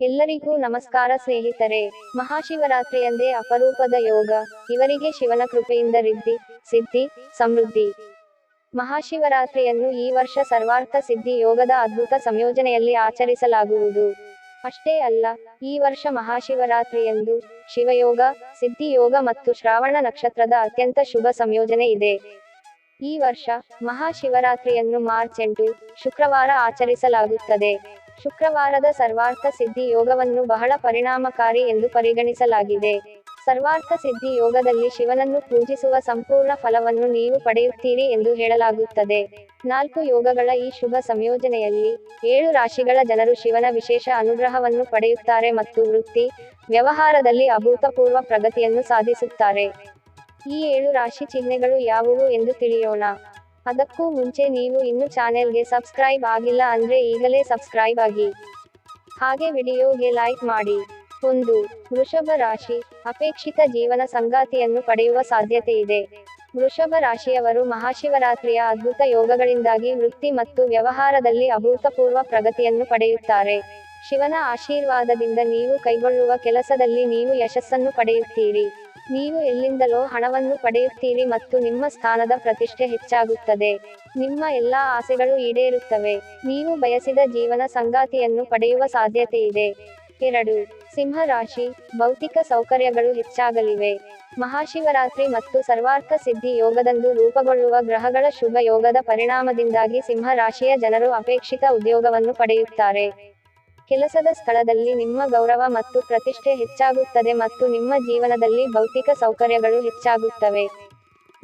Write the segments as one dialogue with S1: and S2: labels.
S1: ಎಲ್ಲರಿಗೂ ನಮಸ್ಕಾರ ಸ್ನೇಹಿತರೆ. ಮಹಾಶಿವರಾತ್ರಿಯಂದೇ ಅಪರೂಪದ ಯೋಗ. ಇವರಿಗೆ ಶಿವನ ಕೃಪೆಯಿಂದ ರಿದ್ಧಿ, ಸಿದ್ಧಿ, ಸಮೃದ್ಧಿ. ಮಹಾಶಿವರಾತ್ರಿಯನ್ನು ಈ ವರ್ಷ ಸರ್ವಾರ್ಥ ಸಿದ್ಧಿ ಯೋಗದ ಅದ್ಭುತ ಸಂಯೋಜನೆಯಲ್ಲಿ ಆಚರಿಸಲಾಗುವುದು. ಅಷ್ಟೇ ಅಲ್ಲ, ಈ ವರ್ಷ ಮಹಾಶಿವರಾತ್ರಿಯಂದು ಶಿವಯೋಗ, ಸಿದ್ಧಿ ಯೋಗ ಮತ್ತು ಶ್ರಾವಣ ನಕ್ಷತ್ರದ ಅತ್ಯಂತ ಶುಭ ಸಂಯೋಜನೆ ಇದೆ. ಈ ವರ್ಷ ಮಹಾಶಿವರಾತ್ರಿಯನ್ನು ಮಾರ್ಚ್ ಎಂಟು ಶುಕ್ರವಾರ ಆಚರಿಸಲಾಗುತ್ತದೆ. ಶುಕ್ರವಾರದ ಸರ್ವಾರ್ಥ ಸಿದ್ಧಿ ಯೋಗವನ್ನು ಬಹಳ ಪರಿಣಾಮಕಾರಿ ಎಂದು ಪರಿಗಣಿಸಲಾಗಿದೆ. ಸರ್ವಾರ್ಥ ಸಿದ್ಧಿ ಯೋಗದಲ್ಲಿ ಶಿವನನ್ನು ಪೂಜಿಸುವ ಸಂಪೂರ್ಣ ಫಲವನ್ನು ನೀವು ಪಡೆಯುತ್ತೀರಿ ಎಂದು ಹೇಳಲಾಗುತ್ತದೆ. ನಾಲ್ಕು ಯೋಗಗಳ ಈ ಶುಭ ಸಂಯೋಜನೆಯಲ್ಲಿ ಏಳು ರಾಶಿಗಳ ಜನರು ಶಿವನ ವಿಶೇಷ ಅನುಗ್ರಹವನ್ನು ಪಡೆಯುತ್ತಾರೆ ಮತ್ತು ವೃತ್ತಿ, ವ್ಯವಹಾರದಲ್ಲಿ ಅಭೂತಪೂರ್ವ ಪ್ರಗತಿಯನ್ನು ಸಾಧಿಸುತ್ತಾರೆ. ಈ ಏಳು ರಾಶಿ ಚಿಹ್ನೆಗಳು ಯಾವುವು ಎಂದು ತಿಳಿಯೋಣ. ಅದಕ್ಕೂ ಮುಂಚೆ ನೀವು ಇನ್ನು ಚಾನೆಲ್ಗೆ ಸಬ್ಸ್ಕ್ರೈಬ್ ಆಗಿಲ್ಲ ಅಂದ್ರೆ ಈಗಲೇ ಸಬ್ಸ್ಕ್ರೈಬ್ ಆಗಿ. ಹಾಗೆ ವಿಡಿಯೋಗೆ ಲೈಕ್ ಮಾಡಿ. ಒಂದು, ವೃಷಭ ರಾಶಿ, ಅಪೇಕ್ಷಿತ ಜೀವನ ಸಂಗಾತಿಯನ್ನು ಪಡೆಯುವ ಸಾಧ್ಯತೆ ಇದೆ. ವೃಷಭ ರಾಶಿಯವರು ಮಹಾಶಿವರಾತ್ರಿಯ ಅದ್ಭುತ ಯೋಗಗಳಿಂದಾಗಿ ವೃತ್ತಿ ಮತ್ತು ವ್ಯವಹಾರದಲ್ಲಿ ಅಭೂತಪೂರ್ವ ಪ್ರಗತಿಯನ್ನು ಪಡೆಯುತ್ತಾರೆ. ಶಿವನ ಆಶೀರ್ವಾದದಿಂದ ನೀವು ಕೈಗೊಳ್ಳುವ ಕೆಲಸದಲ್ಲಿ ನೀವು ಯಶಸ್ಸನ್ನು ಪಡೆಯುತ್ತೀರಿ. ನೀವು ಎಲ್ಲಿಂದಲೋ ಹಣವನ್ನು ಪಡೆಯುತ್ತೀರಿ ಮತ್ತು ನಿಮ್ಮ ಸ್ಥಾನದ ಪ್ರತಿಷ್ಠೆ ಹೆಚ್ಚಾಗುತ್ತದೆ. ನಿಮ್ಮ ಎಲ್ಲಾ ಆಸೆಗಳು ಈಡೇರುತ್ತವೆ. ನೀವು ಬಯಸಿದ ಜೀವನ ಸಂಗಾತಿಯನ್ನು ಪಡೆಯುವ ಸಾಧ್ಯತೆ ಇದೆ. ಎರಡು ಸಿಂಹ ರಾಶಿ ಭೌತಿಕ ಸೌಕರ್ಯಗಳು ಹೆಚ್ಚಾಗಲಿವೆ. ಮಹಾಶಿವರಾತ್ರಿ ಮತ್ತು ಸರ್ವಾರ್ಥ ಸಿದ್ಧಿ ಯೋಗದಂದು ರೂಪುಗೊಳ್ಳುವ ಗ್ರಹಗಳ ಶುಭ ಯೋಗದ ಪರಿಣಾಮದಿಂದಾಗಿ ಸಿಂಹ ರಾಶಿಯ ಜನರು ಅಪೇಕ್ಷಿತ ಉದ್ಯೋಗವನ್ನು ಪಡೆಯುತ್ತಾರೆ. ಕೆಲಸದ ಸ್ಥಳದಲ್ಲಿ ನಿಮ್ಮ ಗೌರವ ಮತ್ತು ಪ್ರತಿಷ್ಠೆ ಹೆಚ್ಚಾಗುತ್ತದೆ ಮತ್ತು ನಿಮ್ಮ ಜೀವನದಲ್ಲಿ ಭೌತಿಕ ಸೌಕರ್ಯಗಳು ಹೆಚ್ಚಾಗುತ್ತವೆ.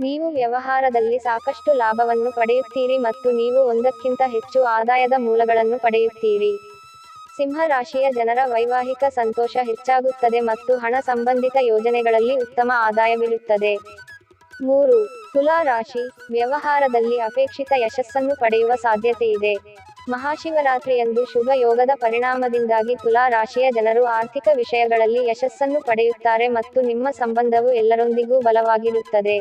S1: ನೀವು ವ್ಯವಹಾರದಲ್ಲಿ ಸಾಕಷ್ಟು ಲಾಭವನ್ನು ಪಡೆಯುತ್ತೀರಿ ಮತ್ತು ನೀವು ಒಂದಕ್ಕಿಂತ ಹೆಚ್ಚು ಆದಾಯದ ಮೂಲಗಳನ್ನು ಪಡೆಯುತ್ತೀರಿ. ಸಿಂಹ ರಾಶಿಯ ಜನರ ವೈವಾಹಿಕ ಸಂತೋಷ ಹೆಚ್ಚಾಗುತ್ತದೆ ಮತ್ತು ಹಣ ಸಂಬಂಧಿತ ಯೋಜನೆಗಳಲ್ಲಿ ಉತ್ತಮ ಆದಾಯವಿರುತ್ತದೆ ಮೂರು, ತುಲಾ ರಾಶಿ, ವ್ಯವಹಾರದಲ್ಲಿ ಅಪೇಕ್ಷಿತ ಯಶಸ್ಸನ್ನು ಪಡೆಯುವ ಸಾಧ್ಯತೆ ಇದೆ. ಮಹಾಶಿವರಾತ್ರಿಯಂದು ಶುಭ ಯೋಗದ ಪರಿಣಾಮದಿಂದಾಗಿ ತುಲಾ ರಾಶಿಯ ಜನರು ಆರ್ಥಿಕ ವಿಷಯಗಳಲ್ಲಿ ಯಶಸ್ಸನ್ನು ಪಡೆಯುತ್ತಾರೆ ಮತ್ತು ನಿಮ್ಮ ಸಂಬಂಧವು ಎಲ್ಲರೊಂದಿಗೂ ಬಲವಾಗಿರುತ್ತದೆ.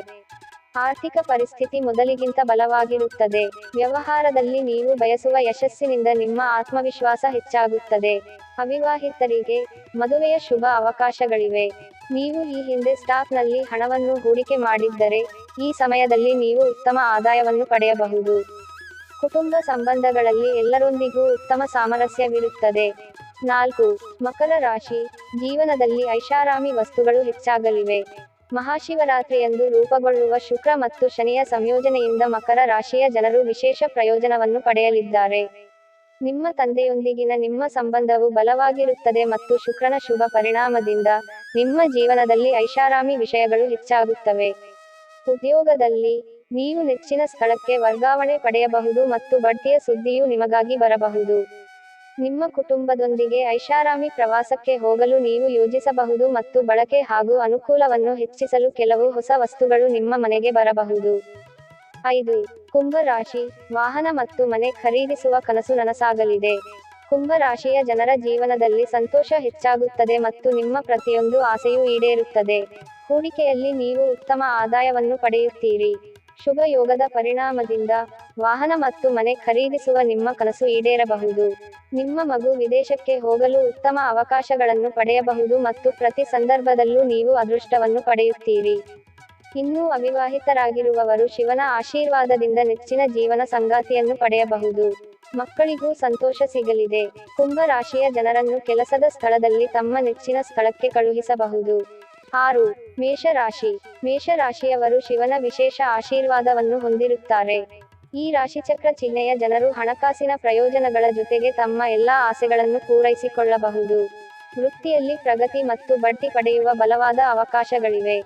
S1: ಆರ್ಥಿಕ ಪರಿಸ್ಥಿತಿ ಮೊದಲಿಗಿಂತ ಬಲವಾಗಿರುತ್ತದೆ. ವ್ಯವಹಾರದಲ್ಲಿ ನೀವು ಬಯಸುವ ಯಶಸ್ಸಿನಿಂದ ನಿಮ್ಮ ಆತ್ಮವಿಶ್ವಾಸ ಹೆಚ್ಚಾಗುತ್ತದೆ. ಅವಿವಾಹಿತರಿಗೆ ಮದುವೆಯ ಶುಭ ಅವಕಾಶಗಳಿವೆ. ನೀವು ಈ ಹಿಂದೆ ಸ್ಟಾಕ್ನಲ್ಲಿ ಹಣವನ್ನು ಹೂಡಿಕೆ ಮಾಡಿದ್ದರೆ, ಈ ಸಮಯದಲ್ಲಿ ನೀವು ಉತ್ತಮ ಆದಾಯವನ್ನು ಪಡೆಯಬಹುದು. ಕುಟುಂಬ ಸಂಬಂಧಗಳಲ್ಲಿ ಎಲ್ಲರೊಂದಿಗೂ ಉತ್ತಮ ಸಾಮರಸ್ಯವಿರುತ್ತದೆ. ನಾಲ್ಕು, ಮಕರ ರಾಶಿ. ಜೀವನದಲ್ಲಿ ಐಷಾರಾಮಿ ವಸ್ತುಗಳು ಹೆಚ್ಚಾಗಲಿವೆ. ಮಹಾಶಿವರಾತ್ರಿಯಂದು ರೂಪುಗೊಳ್ಳುವ ಶುಕ್ರ ಮತ್ತು ಶನಿಯ ಸಂಯೋಜನೆಯಿಂದ ಮಕರ ರಾಶಿಯ ಜನರು ವಿಶೇಷ ಪ್ರಯೋಜನವನ್ನು ಪಡೆಯಲಿದ್ದಾರೆ. ನಿಮ್ಮ ತಂದೆಯೊಂದಿಗಿನ ನಿಮ್ಮ ಸಂಬಂಧವು ಬಲವಾಗಿರುತ್ತದೆ ಮತ್ತು ಶುಕ್ರನ ಶುಭ ಪರಿಣಾಮದಿಂದ ನಿಮ್ಮ ಜೀವನದಲ್ಲಿ ಐಷಾರಾಮಿ ವಿಷಯಗಳು ಹೆಚ್ಚಾಗುತ್ತವೆ. ಉದ್ಯೋಗದಲ್ಲಿ ನೀವು ನೆಚ್ಚಿನ ಸ್ಥಳಕ್ಕೆ ವರ್ಗಾವಣೆ ಪಡೆಯಬಹುದು ಮತ್ತು ಬಡ್ತಿಯ ಸುದ್ದಿಯು ನಿಮಗಾಗಿ ಬರಬಹುದು. ನಿಮ್ಮ ಕುಟುಂಬದೊಂದಿಗೆ ಐಷಾರಾಮಿ ಪ್ರವಾಸಕ್ಕೆ ಹೋಗಲು ನೀವು ಯೋಜಿಸಬಹುದು ಮತ್ತು ಬಳಕೆ ಹಾಗೂ ಅನುಕೂಲವನ್ನು ಹೆಚ್ಚಿಸಲು ಕೆಲವು ಹೊಸ ವಸ್ತುಗಳು ನಿಮ್ಮ ಮನೆಗೆ ಬರಬಹುದು. ಐದು ಕುಂಭ ರಾಶಿ ವಾಹನ ಮತ್ತು ಮನೆ ಖರೀದಿಸುವ ಕನಸು ನನಸಾಗಲಿದೆ. ಕುಂಭ ರಾಶಿಯ ಜನರ ಜೀವನದಲ್ಲಿ ಸಂತೋಷ ಹೆಚ್ಚಾಗುತ್ತದೆ ಮತ್ತು ನಿಮ್ಮ ಪ್ರತಿಯೊಂದು ಆಸೆಯೂ ಈಡೇರುತ್ತದೆ. ಹೂಡಿಕೆಯಲ್ಲಿ ನೀವು ಉತ್ತಮ ಆದಾಯವನ್ನು ಪಡೆಯುತ್ತೀರಿ. ಶುಭ ಯೋಗದ ಪರಿಣಾಮದಿಂದ ವಾಹನ ಮತ್ತು ಮನೆ ಖರೀದಿಸುವ ನಿಮ್ಮ ಕನಸು ಈಡೇರಬಹುದು. ನಿಮ್ಮ ಮಗು ವಿದೇಶಕ್ಕೆ ಹೋಗಲು ಉತ್ತಮ ಅವಕಾಶಗಳನ್ನು ಪಡೆಯಬಹುದು ಮತ್ತು ಪ್ರತಿ ಸಂದರ್ಭದಲ್ಲೂ ನೀವು ಅದೃಷ್ಟವನ್ನು ಪಡೆಯುತ್ತೀರಿ. ಇನ್ನೂ ಅವಿವಾಹಿತರಾಗಿರುವವರು ಶಿವನ ಆಶೀರ್ವಾದದಿಂದ ನೆಚ್ಚಿನ ಜೀವನ ಸಂಗಾತಿಯನ್ನು ಪಡೆಯಬಹುದು. ಮಕ್ಕಳಿಗೂ ಸಂತೋಷ ಸಿಗಲಿದೆ. ಕುಂಭ ರಾಶಿಯ ಜನರನ್ನು ಕೆಲಸದ ಸ್ಥಳದಲ್ಲಿ ತಮ್ಮ ನೆಚ್ಚಿನ ಸ್ಥಳಕ್ಕೆ ಕಳುಹಿಸಬಹುದು. ಆರು, ಮೇಷರಾಶಿ. ಮೇಷರಾಶಿಯವರು ಶಿವನ ವಿಶೇಷ ಆಶೀರ್ವಾದವನ್ನು ಹೊಂದಿರುತ್ತಾರೆ. ಈ ರಾಶಿಚಕ್ರ ಚಿಹ್ನೆಯ ಜನರು ಹಣಕಾಸಿನ ಪ್ರಯೋಜನಗಳ ಜೊತೆಗೆ ತಮ್ಮ ಎಲ್ಲಾ ಆಸೆಗಳನ್ನು ಪೂರೈಸಿಕೊಳ್ಳಬಹುದು. ವೃತ್ತಿಯಲ್ಲಿ ಪ್ರಗತಿ ಮತ್ತು ಬಡ್ತಿ ಪಡೆಯುವ ಬಲವಾದ ಅವಕಾಶಗಳಿವೆ.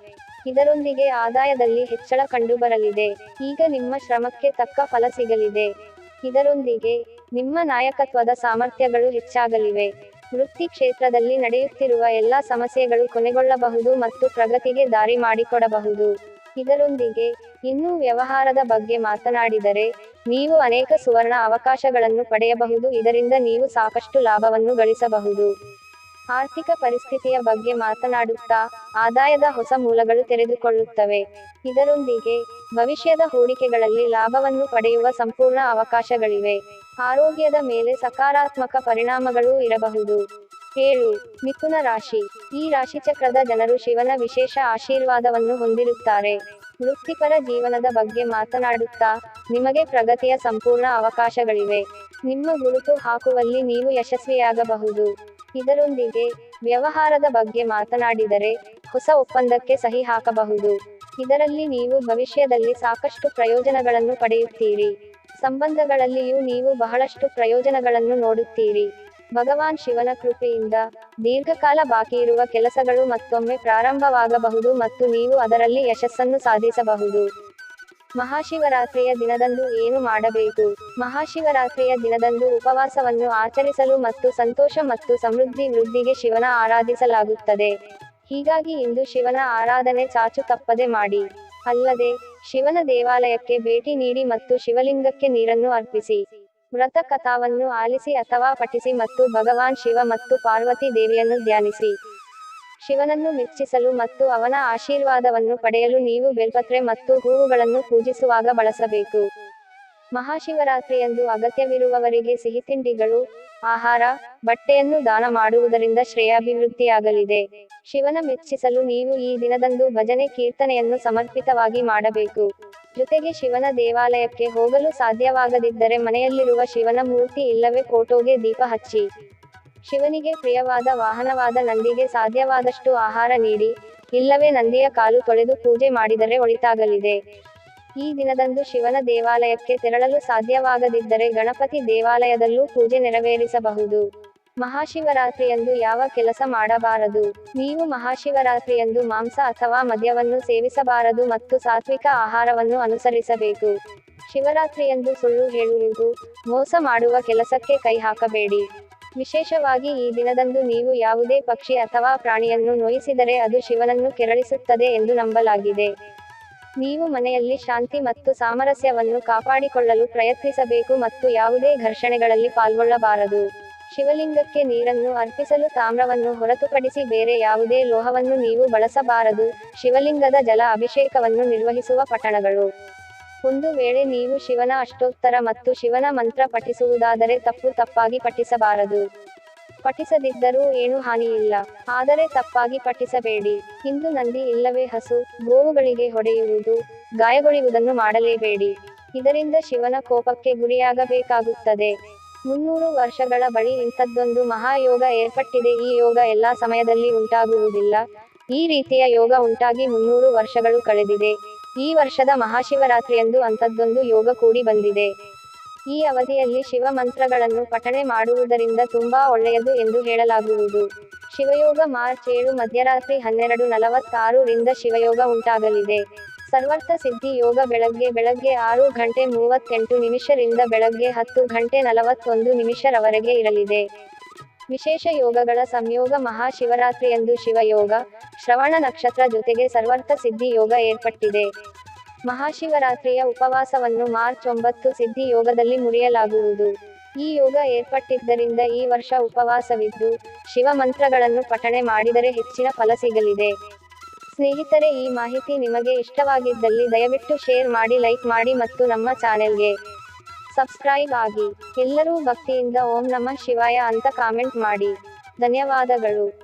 S1: ಇದರೊಂದಿಗೆ ಆದಾಯದಲ್ಲಿ ಹೆಚ್ಚಳ ಕಂಡುಬರಲಿದೆ. ಈಗ ನಿಮ್ಮ ಶ್ರಮಕ್ಕೆ ತಕ್ಕ ಫಲ ಸಿಗಲಿದೆ. ಇದರೊಂದಿಗೆ ನಿಮ್ಮ ನಾಯಕತ್ವದ ಸಾಮರ್ಥ್ಯಗಳು ಹೆಚ್ಚಾಗಲಿವೆ. ವೃತ್ತಿ ಕ್ಷೇತ್ರದಲ್ಲಿ ನಡೆಯುತ್ತಿರುವ ಎಲ್ಲಾ ಸಮಸ್ಯೆಗಳು ಕೊನೆಗೊಳ್ಳಬಹುದು ಮತ್ತು ಪ್ರಗತಿಗೆ ದಾರಿ ಮಾಡಿಕೊಡಬಹುದು. ಇದರೊಂದಿಗೆ ಇನ್ನೂ ವ್ಯವಹಾರದ ಬಗ್ಗೆ ಮಾತನಾಡಿದರೆ, ನೀವು ಅನೇಕ ಸುವರ್ಣ ಅವಕಾಶಗಳನ್ನು ಪಡೆಯಬಹುದು, ಇದರಿಂದ ನೀವು ಸಾಕಷ್ಟು ಲಾಭವನ್ನು ಗಳಿಸಬಹುದು. ಆರ್ಥಿಕ ಪರಿಸ್ಥಿತಿಯ ಬಗ್ಗೆ ಮಾತನಾಡುತ್ತಾ ಆದಾಯದ ಹೊಸ ಮೂಲಗಳು ತೆರೆದುಕೊಳ್ಳುತ್ತವೆ. ಇದರೊಂದಿಗೆ ಭವಿಷ್ಯದ ಹೂಡಿಕೆಗಳಲ್ಲಿ ಲಾಭವನ್ನು ಪಡೆಯುವ ಸಂಪೂರ್ಣ ಅವಕಾಶಗಳಿವೆ. ಆರೋಗ್ಯದ ಮೇಲೆ ಸಕಾರಾತ್ಮಕ ಪರಿಣಾಮಗಳೂ ಇರಬಹುದು. ಏಳು, ಮಿಥುನ ರಾಶಿ. ಈ ರಾಶಿಚಕ್ರದ ಜನರು ಶಿವನ ವಿಶೇಷ ಆಶೀರ್ವಾದವನ್ನು ಹೊಂದಿರುತ್ತಾರೆ. ವೃತ್ತಿಪರ ಜೀವನದ ಬಗ್ಗೆ ಮಾತನಾಡುತ್ತಾ ನಿಮಗೆ ಪ್ರಗತಿಯ ಸಂಪೂರ್ಣ ಅವಕಾಶಗಳಿವೆ. ನಿಮ್ಮ ಗುರುತು ಹಾಕುವಲ್ಲಿ ನೀವು ಯಶಸ್ವಿಯಾಗಬಹುದು. ಇದರೊಂದಿಗೆ ವ್ಯವಹಾರದ ಬಗ್ಗೆ ಮಾತನಾಡಿದರೆ ಹೊಸ ಒಪ್ಪಂದಕ್ಕೆ ಸಹಿ ಹಾಕಬಹುದು. ಇದರಲ್ಲಿ ನೀವು ಭವಿಷ್ಯದಲ್ಲಿ ಸಾಕಷ್ಟು ಪ್ರಯೋಜನಗಳನ್ನು ಪಡೆಯುತ್ತೀರಿ. ಸಂಬಂಧಗಳಲ್ಲಿಯೂ ನೀವು ಬಹಳಷ್ಟು ಪ್ರಯೋಜನಗಳನ್ನು ನೋಡುತ್ತೀರಿ. ಭಗವಾನ್ ಶಿವನ ಕೃಪೆಯಿಂದ ದೀರ್ಘಕಾಲ ಬಾಕಿ ಇರುವ ಕೆಲಸಗಳು ಮತ್ತೊಮ್ಮೆ ಪ್ರಾರಂಭವಾಗಬಹುದು ಮತ್ತು ನೀವು ಅದರಲ್ಲಿ ಯಶಸ್ಸನ್ನು ಸಾಧಿಸಬಹುದು. ಮಹಾಶಿವರಾತ್ರಿಯ ದಿನದಂದು ಏನು ಮಾಡಬೇಕು? ಮಹಾಶಿವರಾತ್ರಿಯ ದಿನದಂದು ಉಪವಾಸವನ್ನು ಆಚರಿಸಲು ಮತ್ತು ಸಂತೋಷ ಮತ್ತು ಸಮೃದ್ಧಿ ವೃದ್ಧಿಗೆ ಶಿವನ ಆರಾಧಿಸಲಾಗುತ್ತದೆ. ಹೀಗಾಗಿ ಇಂದು ಶಿವನ ಆರಾಧನೆ ಚಾಚು ತಪ್ಪದೆ ಮಾಡಿ. ಅಲ್ಲದೆ ಶಿವನ ದೇವಾಲಯಕ್ಕೆ ಭೇಟಿ ನೀಡಿ ಮತ್ತು ಶಿವಲಿಂಗಕ್ಕೆ ನೀರನ್ನು ಅರ್ಪಿಸಿ. ವ್ರತ ಕಥಾವನ್ನು ಆಲಿಸಿ ಅಥವಾ ಪಠಿಸಿ ಮತ್ತು ಭಗವಾನ್ ಶಿವ ಮತ್ತು ಪಾರ್ವತಿ ದೇವಿಯನ್ನು ಧ್ಯಾನಿಸಿ. ಶಿವನನ್ನು ಮೆಚ್ಚಿಸಲು ಮತ್ತು ಅವನ ಆಶೀರ್ವಾದವನ್ನು ಪಡೆಯಲು ನೀವು ಬೆಲ್ಪತ್ರೆ ಮತ್ತು ಹೂವುಗಳನ್ನು ಪೂಜಿಸುವಾಗ ಬಳಸಬೇಕು. ಮಹಾಶಿವರಾತ್ರಿಯಂದು ಅಗತ್ಯವಿರುವವರಿಗೆ ಸಿಹಿತಿಂಡಿಗಳು ಆಹಾರ, ಬಟ್ಟೆಯನ್ನು ದಾನ ಮಾಡುವುದರಿಂದ ಶ್ರೇಯಾಭಿವೃದ್ಧಿಯಾಗಲಿದೆ. ಶಿವನ ಮೆಚ್ಚಿಸಲು ನೀವು ಈ ದಿನದಂದು ಭಜನೆ ಕೀರ್ತನೆಯನ್ನು ಸಮರ್ಪಿತವಾಗಿ ಮಾಡಬೇಕು. ಜೊತೆಗೆ ಶಿವನ ದೇವಾಲಯಕ್ಕೆ ಹೋಗಲು ಸಾಧ್ಯವಾಗದಿದ್ದರೆ ಮನೆಯಲ್ಲಿರುವ ಶಿವನ ಮೂರ್ತಿ ಇಲ್ಲವೇ ಫೋಟೋಗೆ ದೀಪ ಹಚ್ಚಿ. ಶಿವನಿಗೆ ಪ್ರಿಯವಾದ ವಾಹನವಾದ ನಂದಿಗೆ ಸಾಧ್ಯವಾದಷ್ಟು ಆಹಾರ ನೀಡಿ. ಇಲ್ಲವೇ ನಂದಿಯ ಕಾಲು ತೊಳೆದು ಪೂಜೆ ಮಾಡಿದರೆ ಒಳಿತಾಗಲಿದೆ. ಈ ದಿನದಂದು ಶಿವನ ದೇವಾಲಯಕ್ಕೆ ತೆರಳಲು ಸಾಧ್ಯವಾಗದಿದ್ದರೆ ಗಣಪತಿ ದೇವಾಲಯದಲ್ಲೂ ಪೂಜೆ ನೆರವೇರಿಸಬಹುದು. ಮಹಾಶಿವರಾತ್ರಿಯಂದು ಯಾವ ಕೆಲಸ ಮಾಡಬಾರದು? ನೀವು ಮಹಾಶಿವರಾತ್ರಿಯಂದು ಮಾಂಸ ಅಥವಾ ಮದ್ಯವನ್ನು ಸೇವಿಸಬಾರದು ಮತ್ತು ಸಾತ್ವಿಕ ಆಹಾರವನ್ನು ಅನುಸರಿಸಬೇಕು. ಶಿವರಾತ್ರಿಯಂದು ಸುಳ್ಳು ಹೇಳುವುದು, ಮೋಸ ಮಾಡುವ ಕೆಲಸಕ್ಕೆ ಕೈ ಹಾಕಬೇಡಿ. ವಿಶೇಷವಾಗಿ ಈ ದಿನದಂದು ನೀವು ಯಾವುದೇ ಪಕ್ಷಿ ಅಥವಾ ಪ್ರಾಣಿಯನ್ನು ನೋಯಿಸಿದರೆ ಅದು ಶಿವನನ್ನು ಕೆರಳಿಸುತ್ತದೆ ಎಂದು ನಂಬಲಾಗಿದೆ. ನೀವು ಮನೆಯಲ್ಲಿ ಶಾಂತಿ ಮತ್ತು ಸಾಮರಸ್ಯವನ್ನು ಕಾಪಾಡಿಕೊಳ್ಳಲು ಪ್ರಯತ್ನಿಸಬೇಕು ಮತ್ತು ಯಾವುದೇ ಘರ್ಷಣೆಗಳಲ್ಲಿ ಪಾಲ್ಗೊಳ್ಳಬಾರದು. ಶಿವಲಿಂಗಕ್ಕೆ ನೀರನ್ನು ಅರ್ಪಿಸಲು ತಾಮ್ರವನ್ನು ಹೊರತುಪಡಿಸಿ ಬೇರೆ ಯಾವುದೇ ಲೋಹವನ್ನು ನೀವು ಬಳಸಬಾರದು. ಶಿವಲಿಂಗದ ಜಲ ಅಭಿಷೇಕವನ್ನು ನಿರ್ವಹಿಸುವ ಪಟ್ಟಣಗಳು. ಒಂದು ವೇಳೆ ನೀವು ಶಿವನ ಅಷ್ಟೋತ್ತರ ಮತ್ತು ಶಿವನ ಮಂತ್ರ ಪಠಿಸುವುದಾದರೆ ತಪ್ಪು ತಪ್ಪಾಗಿ ಪಠಿಸಬಾರದು. ಪಠಿಸದಿದ್ದರೂ ಏನು ಹಾನಿಯಿಲ್ಲ. ಆದರೆ ತಪ್ಪಾಗಿ ಪಠಿಸಬೇಡಿ. ಇಂದು ನಂದಿ ಇಲ್ಲವೇ ಹಸು, ಗೋವುಗಳಿಗೆ ಹೊಡೆಯುವುದು, ಗಾಯಗೊಳಿಯುವುದನ್ನು ಮಾಡಲೇಬೇಡಿ. ಇದರಿಂದ ಶಿವನ ಕೋಪಕ್ಕೆ ಗುರಿಯಾಗಬೇಕಾಗುತ್ತದೆ. ಮುನ್ನೂರು ವರ್ಷಗಳ ಬಳಿ ಇಂಥದ್ದೊಂದು ಮಹಾಯೋಗ ಏರ್ಪಟ್ಟಿದೆ. ಈ ಯೋಗ ಎಲ್ಲಾ ಸಮಯದಲ್ಲಿ ಉಂಟಾಗುವುದಿಲ್ಲ. ಈ ರೀತಿಯ ಯೋಗ ಉಂಟಾಗಿ ಮುನ್ನೂರು ವರ್ಷಗಳು ಕಳೆದಿದೆ. ಈ ವರ್ಷದ ಮಹಾಶಿವರಾತ್ರಿಯಂದು ಅಂಥದ್ದೊಂದು ಯೋಗ ಕೂಡಿ ಬಂದಿದೆ. ಈ ಅವಧಿಯಲ್ಲಿ ಶಿವ ಮಂತ್ರಗಳನ್ನು ಪಠಣೆ ಮಾಡುವುದರಿಂದ ತುಂಬಾ ಒಳ್ಳೆಯದು ಎಂದು ಹೇಳಲಾಗುವುದು. ಶಿವಯೋಗ ಮಾರ್ಚ್ ಏಳು ಮಧ್ಯರಾತ್ರಿ ಹನ್ನೆರಡು ನಲವತ್ತಾರು ರಿಂದ ಶಿವಯೋಗ ಉಂಟಾಗಲಿದೆ. ಸರ್ವರ್ಥ ಸಿದ್ಧಿ ಯೋಗ ಬೆಳಗ್ಗೆ ಬೆಳಗ್ಗೆ ಆರು ಗಂಟೆ ಮೂವತ್ತೆಂಟು ನಿಮಿಷರಿಂದ ಬೆಳಗ್ಗೆ ಹತ್ತು ಗಂಟೆ ನಲವತ್ತೊಂದು ನಿಮಿಷರವರೆಗೆ ಇರಲಿದೆ. ವಿಶೇಷ ಯೋಗಗಳ ಸಂಯೋಗ ಮಹಾಶಿವರಾತ್ರಿಯಂದು ಶಿವಯೋಗ, ಶ್ರವಣ ನಕ್ಷತ್ರ ಜೊತೆಗೆ ಸರ್ವರ್ಥ ಸಿದ್ಧಿ ಯೋಗ ಏರ್ಪಟ್ಟಿದೆ. ಮಹಾಶಿವರಾತ್ರಿಯ ಉಪವಾಸವನ್ನು ಮಾರ್ಚ್ ಒಂಬತ್ತು ಸಿದ್ಧಿ ಯೋಗದಲ್ಲಿ ಮುರಿಯಲಾಗುವುದು. ಈ ಯೋಗ ಏರ್ಪಟ್ಟಿದ್ದರಿಂದ ಈ ವರ್ಷ ಉಪವಾಸವಿದ್ದು, ಶಿವ ಮಂತ್ರಗಳನ್ನು ಪಠಣೆ ಮಾಡಿದರೆ ಹೆಚ್ಚಿನ ಫಲ ಸಿಗಲಿದೆ. ಸ್ನೇಹಿತರೆ, ಈ ಮಾಹಿತಿ ನಿಮಗೆ ಇಷ್ಟವಾಗಿದ್ದಲ್ಲಿ ದಯವಿಟ್ಟು ಶೇರ್ ಮಾಡಿ, ಲೈಕ್ ಮಾಡಿ ಮತ್ತು ನಮ್ಮ ಚಾನೆಲ್ಗೆ ಸಬ್ಸ್ಕ್ರೈಬ್ ಆಗಿ. ಎಲ್ಲರೂ ಭಕ್ತಿಯಿಂದ ಓಂ ನಮಃ ಶಿವಾಯ ಅಂತ ಕಾಮೆಂಟ್ ಮಾಡಿ. ಧನ್ಯವಾದಗಳು.